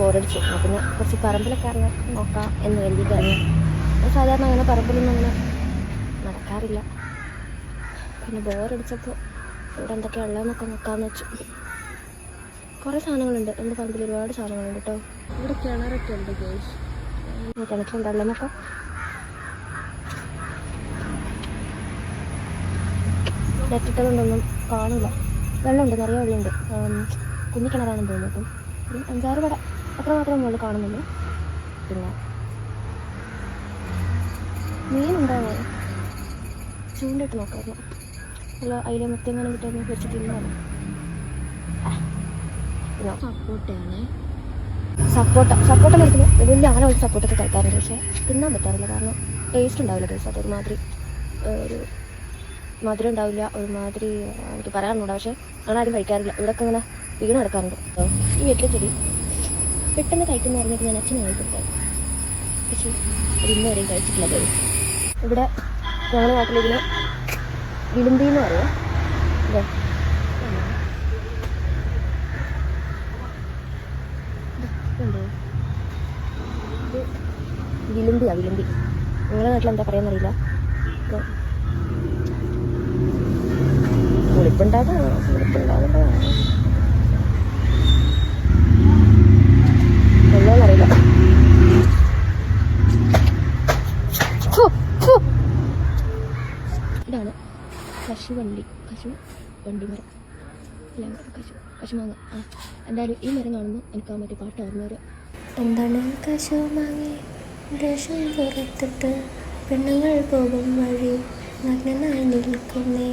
ബോറടിച്ചു. പിന്നെ കുറച്ച് പറമ്പിലൊക്കെ അറിയാം. നോക്കാം എന്ന് കരുതിയിട്ട് ഇറങ്ങി സാധാരണ അങ്ങനെ പറമ്പിലൊന്നും അങ്ങനെ നടക്കാറില്ല. പിന്നെ ബോറടിച്ചപ്പോൾ ഇവിടെ എന്തൊക്കെയാണ് ഉള്ളതെന്നൊക്കെ നോക്കാമെന്ന് വെച്ചു. കുറേ സാധനങ്ങളുണ്ട്. എന്റെ പറമ്പിൽ ഒരുപാട് സാധനങ്ങളുണ്ട് കേട്ടോ. ഇവിടെ കിണറൊക്കെ ഉണ്ട് ഗേൾസ് കിണറ്റിലുണ്ടല്ലോ. നോക്കാം നെറ്റിട്ടതുകൊണ്ടൊന്നും കാണില്ല വെള്ളമുണ്ട് നിറയെ വെള്ളമുണ്ട്. കുഞ്ഞി കിണറാണെന്ന് തോന്നുന്നു അപ്പം ഒരു അഞ്ചാറ് കട അത്ര മാത്രമേ നമ്മൾ കാണുന്നുള്ളൂ. പിന്നെ മീനുണ്ടാവോ ചൂണ്ടിട്ട് നോക്കായിരുന്നു. അല്ല അതിലെ മുത്തെങ്ങനെ കിട്ടുമെന്ന് വെച്ചിട്ട് ഇന്നാണ് സപ്പോർട്ടാണ്. സപ്പോർട്ട സപ്പോർട്ട മരത്തിൽ വലിയ അങ്ങനെ ഒരു സപ്പോർട്ടൊക്കെ കഴിക്കാറുണ്ട് പക്ഷേ തിന്നാൻ പറ്റാറില്ല. കാരണം ടേസ്റ്റ് ഉണ്ടാവില്ല. ടേസ്റ്റ് അത് ഒരുമാതിരി ഒരു മധുരം ഉണ്ടാവില്ല ഒരുമാതിരി എനിക്ക് പറയാനുണ്ട് പക്ഷേ അങ്ങനെ ആരും കഴിക്കാറില്ല. ഇവിടെയൊക്കെ ഇങ്ങനെ വീണ് കിടക്കാറുണ്ട്. ഈ വീട്ടിലെ ചെടി പെട്ടെന്ന് കഴിക്കുന്ന പറഞ്ഞിട്ട് ഞാൻ അച്ഛനെ കഴിക്കുന്നത് പക്ഷേ ഇത് ഇന്ന് വരെയും കഴിച്ചിട്ടില്ല ഇവിടെ ഞങ്ങളുടെ നാട്ടിലിരുന്ന് വിളുമ്പി എന്ന് പറയാം. വിളുമ്പിയാ വിളുമ്പി. നിങ്ങളുടെ നാട്ടിൽ എന്താ പറയാന്നറിയില്ല ഇതാണ് കശുവണ്ടി കശു വണ്ടി മരം. അല്ല കശു കശുമാങ്ങ ആ എന്തായാലും ഈ മരം കാണുമ്പോൾ എനിക്ക് ആ മറ്റേ പാട്ട് ഓർമ്മ വരിക എന്താണ് കശുമാങ്ങി ദേശം പുറത്തിട്ട് പെണ്ണുങ്ങൾ പോകും വഴി നഗ്നനായി നിൽക്കുന്നേ.